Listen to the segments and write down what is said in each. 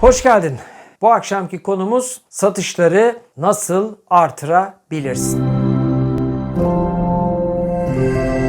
Hoş geldin. Bu akşamki konumuz satışları nasıl artırabilirsin?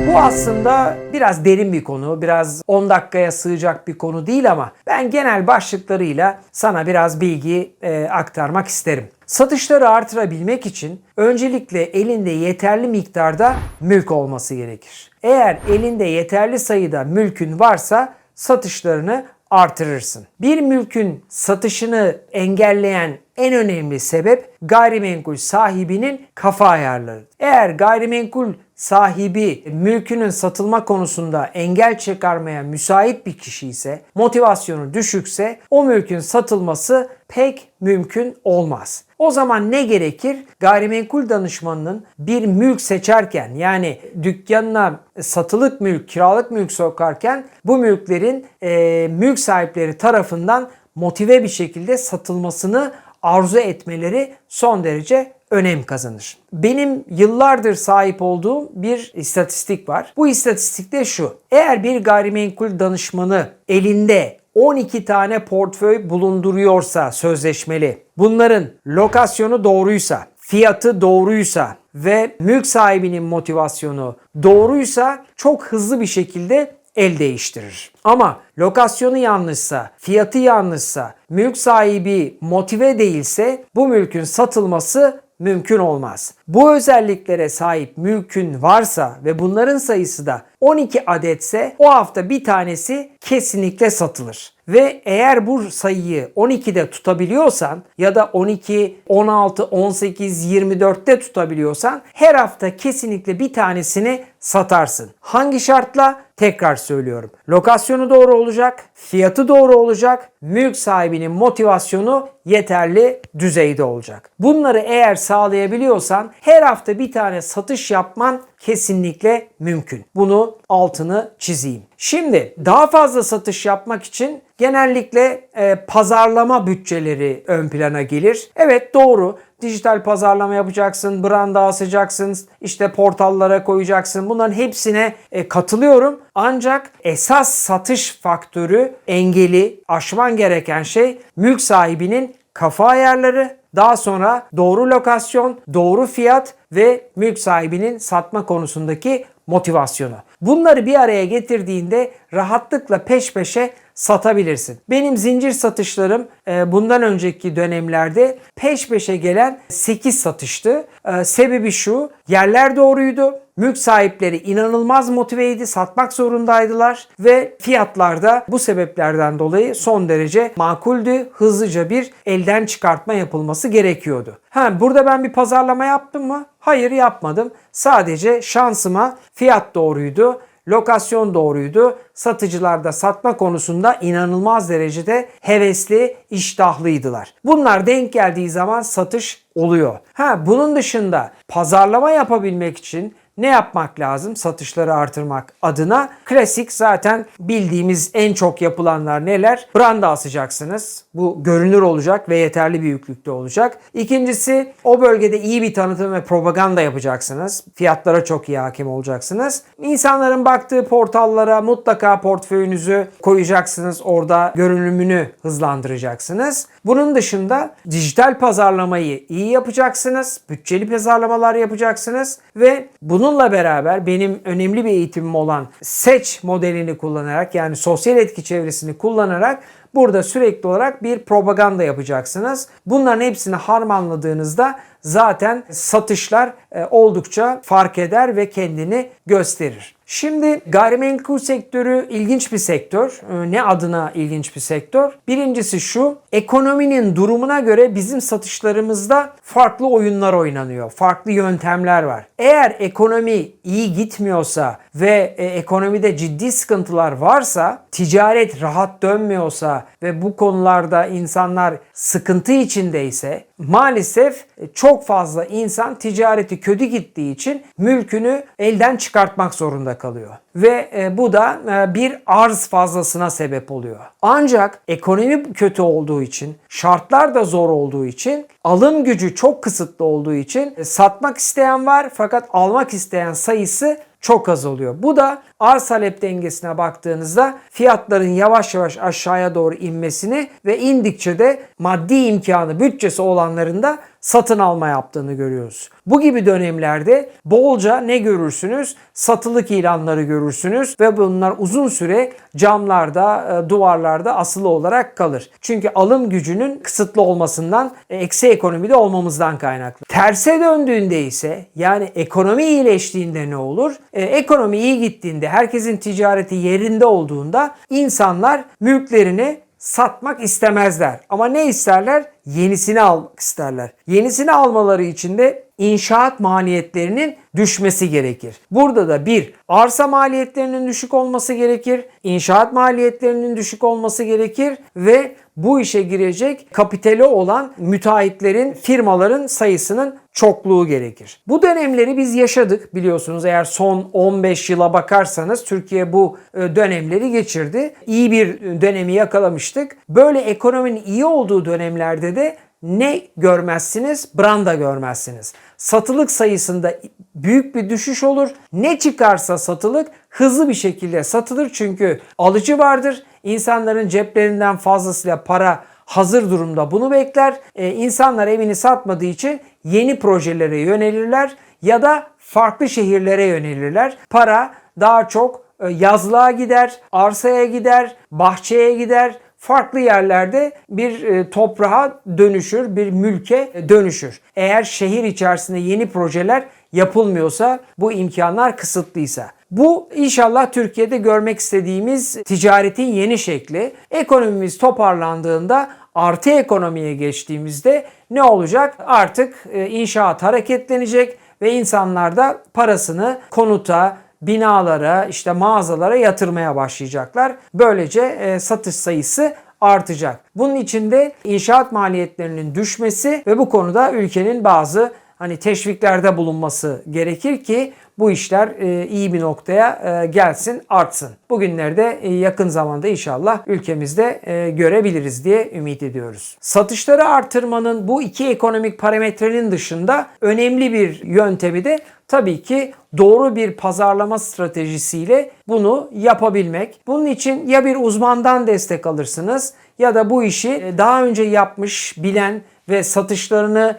Bu aslında biraz derin bir konu, biraz 10 dakikaya sığacak bir konu değil ama ben genel başlıklarıyla sana biraz bilgi e, aktarmak isterim. Satışları artırabilmek için öncelikle elinde yeterli miktarda mülk olması gerekir. Eğer elinde yeterli sayıda mülkün varsa satışlarını artırırsın. Bir mülkün satışını engelleyen en önemli sebep gayrimenkul sahibinin kafa ayarları. Eğer gayrimenkul sahibi mülkünün satılma konusunda engel çıkarmaya müsait bir kişi ise, motivasyonu düşükse o mülkün satılması pek mümkün olmaz. O zaman ne gerekir? Gayrimenkul danışmanının bir mülk seçerken yani dükkanına satılık mülk, kiralık mülk sokarken bu mülklerin e, mülk sahipleri tarafından motive bir şekilde satılmasını arzu etmeleri son derece önem kazanır. Benim yıllardır sahip olduğum bir istatistik var. Bu istatistikte şu. Eğer bir gayrimenkul danışmanı elinde 12 tane portföy bulunduruyorsa sözleşmeli, bunların lokasyonu doğruysa, fiyatı doğruysa ve mülk sahibinin motivasyonu doğruysa çok hızlı bir şekilde el değiştirir. Ama lokasyonu yanlışsa, fiyatı yanlışsa, mülk sahibi motive değilse bu mülkün satılması mümkün olmaz. Bu özelliklere sahip mülkün varsa ve bunların sayısı da 12 adetse o hafta bir tanesi kesinlikle satılır. Ve eğer bu sayıyı 12'de tutabiliyorsan ya da 12, 16, 18, 24'te tutabiliyorsan her hafta kesinlikle bir tanesini satarsın. Hangi şartla? Tekrar söylüyorum. Lokasyonu doğru olacak, fiyatı doğru olacak, mülk sahibinin motivasyonu yeterli düzeyde olacak. Bunları eğer sağlayabiliyorsan her hafta bir tane satış yapman kesinlikle mümkün. Bunu altını çizeyim. Şimdi daha fazla satış yapmak için genellikle e, pazarlama bütçeleri ön plana gelir. Evet doğru. Dijital pazarlama yapacaksın, branda asacaksın, işte portallara koyacaksın. Bunların hepsine e, katılıyorum. Ancak esas satış faktörü engeli aşman gereken şey mülk sahibinin kafa ayarları, daha sonra doğru lokasyon, doğru fiyat ve mülk sahibinin satma konusundaki motivasyonu. Bunları bir araya getirdiğinde rahatlıkla peş peşe satabilirsin. Benim zincir satışlarım e, bundan önceki dönemlerde peş peşe gelen 8 satıştı. E, sebebi şu, yerler doğruydu. Mülk sahipleri inanılmaz motiveydi, satmak zorundaydılar ve fiyatlar da bu sebeplerden dolayı son derece makuldü. Hızlıca bir elden çıkartma yapılması gerekiyordu. Ha burada ben bir pazarlama yaptım mı? Hayır yapmadım. Sadece şansıma fiyat doğruydu lokasyon doğruydu. Satıcılar da satma konusunda inanılmaz derecede hevesli, iştahlıydılar. Bunlar denk geldiği zaman satış oluyor. Ha bunun dışında pazarlama yapabilmek için ne yapmak lazım satışları artırmak adına? Klasik zaten bildiğimiz en çok yapılanlar neler? Branda asacaksınız. Bu görünür olacak ve yeterli büyüklükte olacak. İkincisi o bölgede iyi bir tanıtım ve propaganda yapacaksınız. Fiyatlara çok iyi hakim olacaksınız. İnsanların baktığı portallara mutlaka portföyünüzü koyacaksınız. Orada görünümünü hızlandıracaksınız. Bunun dışında dijital pazarlamayı iyi yapacaksınız. Bütçeli pazarlamalar yapacaksınız ve bununla beraber benim önemli bir eğitimim olan seç modelini kullanarak yani sosyal etki çevresini kullanarak burada sürekli olarak bir propaganda yapacaksınız. Bunların hepsini harmanladığınızda zaten satışlar e, oldukça fark eder ve kendini gösterir. Şimdi gayrimenkul sektörü ilginç bir sektör. E, Ne adına ilginç bir sektör? Birincisi şu, ekonominin durumuna göre bizim satışlarımızda farklı oyunlar oynanıyor. Farklı yöntemler var. Eğer ekonomi iyi gitmiyorsa ve e, ekonomide ciddi sıkıntılar varsa, ticaret rahat dönmüyorsa ve bu konularda insanlar sıkıntı içindeyse maalesef çok fazla insan ticareti kötü gittiği için mülkünü elden çıkartmak zorunda kalıyor. ve e, bu da e, bir arz fazlasına sebep oluyor. Ancak ekonomi kötü olduğu için, şartlar da zor olduğu için, alım gücü çok kısıtlı olduğu için e, satmak isteyen var fakat almak isteyen sayısı çok az oluyor. Bu da arz talep dengesine baktığınızda fiyatların yavaş yavaş aşağıya doğru inmesini ve indikçe de maddi imkanı, bütçesi olanların da satın alma yaptığını görüyoruz. Bu gibi dönemlerde bolca ne görürsünüz? Satılık ilanları görürsünüz ve bunlar uzun süre camlarda, e, duvarlarda asılı olarak kalır. Çünkü alım gücünün kısıtlı olmasından, e, eksi ekonomide olmamızdan kaynaklı. Terse döndüğünde ise yani ekonomi iyileştiğinde ne olur? E, ekonomi iyi gittiğinde, herkesin ticareti yerinde olduğunda insanlar mülklerini satmak istemezler. Ama ne isterler? Yenisini almak isterler. Yenisini almaları için de inşaat maliyetlerinin düşmesi gerekir. Burada da bir arsa maliyetlerinin düşük olması gerekir. inşaat maliyetlerinin düşük olması gerekir ve bu işe girecek kapitali olan müteahhitlerin, firmaların sayısının çokluğu gerekir. Bu dönemleri biz yaşadık biliyorsunuz eğer son 15 yıla bakarsanız Türkiye bu e, dönemleri geçirdi. İyi bir dönemi yakalamıştık. Böyle ekonominin iyi olduğu dönemlerde de ne görmezsiniz? Branda görmezsiniz. Satılık sayısında büyük bir düşüş olur. Ne çıkarsa satılık hızlı bir şekilde satılır çünkü alıcı vardır. İnsanların ceplerinden fazlasıyla para hazır durumda bunu bekler. Ee, insanlar evini satmadığı için yeni projelere yönelirler ya da farklı şehirlere yönelirler. Para daha çok e, yazlığa gider, arsaya gider, bahçeye gider, farklı yerlerde bir e, toprağa dönüşür, bir mülke dönüşür. Eğer şehir içerisinde yeni projeler yapılmıyorsa, bu imkanlar kısıtlıysa. Bu inşallah Türkiye'de görmek istediğimiz ticaretin yeni şekli. Ekonomimiz toparlandığında artı ekonomiye geçtiğimizde ne olacak? Artık e, inşaat hareketlenecek ve insanlar da parasını konuta, binalara, işte mağazalara yatırmaya başlayacaklar. Böylece e, satış sayısı artacak. Bunun için de inşaat maliyetlerinin düşmesi ve bu konuda ülkenin bazı hani teşviklerde bulunması gerekir ki bu işler e, iyi bir noktaya e, gelsin, artsın. Bugünlerde e, yakın zamanda inşallah ülkemizde görebiliriz diye ümit ediyoruz. Satışları artırmanın bu iki ekonomik parametrenin dışında önemli bir yöntemi de tabii ki doğru bir pazarlama stratejisiyle bunu yapabilmek. Bunun için ya bir uzmandan destek alırsınız ya da bu işi daha önce yapmış, bilen ve satışlarını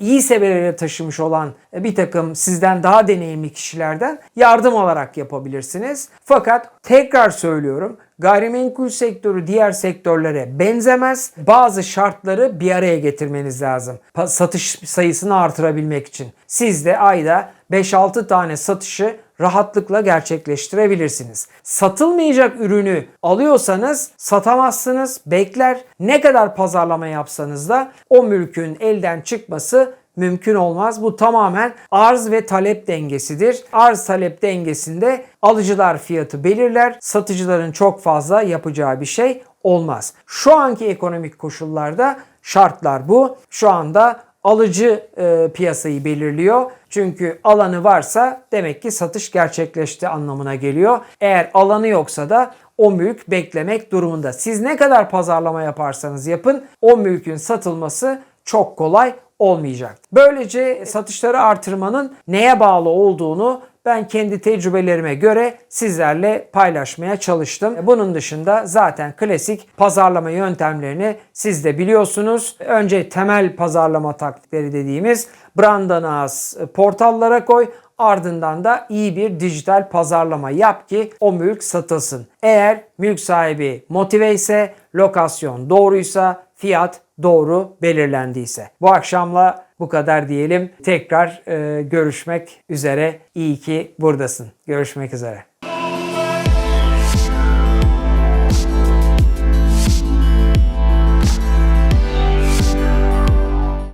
iyi seviyelere taşımış olan e, bir takım sizden daha deneyimli kişilerden yardım alarak yapabilirsiniz. Fakat tekrar söylüyorum gayrimenkul sektörü diğer sektörlere benzemez. Bazı şartları bir araya getirmeniz lazım. Satış sayısını artırabilmek için. Siz de ayda 5-6 tane satışı rahatlıkla gerçekleştirebilirsiniz. Satılmayacak ürünü alıyorsanız satamazsınız, bekler. Ne kadar pazarlama yapsanız da o mülkün elden çıkması mümkün olmaz. Bu tamamen arz ve talep dengesidir. Arz talep dengesinde alıcılar fiyatı belirler. Satıcıların çok fazla yapacağı bir şey olmaz. Şu anki ekonomik koşullarda şartlar bu. Şu anda alıcı e, piyasayı belirliyor. Çünkü alanı varsa demek ki satış gerçekleşti anlamına geliyor. Eğer alanı yoksa da o mülk beklemek durumunda. Siz ne kadar pazarlama yaparsanız yapın o mülkün satılması çok kolay olmayacak. Böylece satışları artırmanın neye bağlı olduğunu ben kendi tecrübelerime göre sizlerle paylaşmaya çalıştım. Bunun dışında zaten klasik pazarlama yöntemlerini siz de biliyorsunuz. Önce temel pazarlama taktikleri dediğimiz brandana az portallara koy. Ardından da iyi bir dijital pazarlama yap ki o mülk satılsın. Eğer mülk sahibi motive ise, lokasyon doğruysa, fiyat doğru belirlendiyse. Bu akşamla bu kadar diyelim. Tekrar e, görüşmek üzere. İyi ki buradasın. Görüşmek üzere.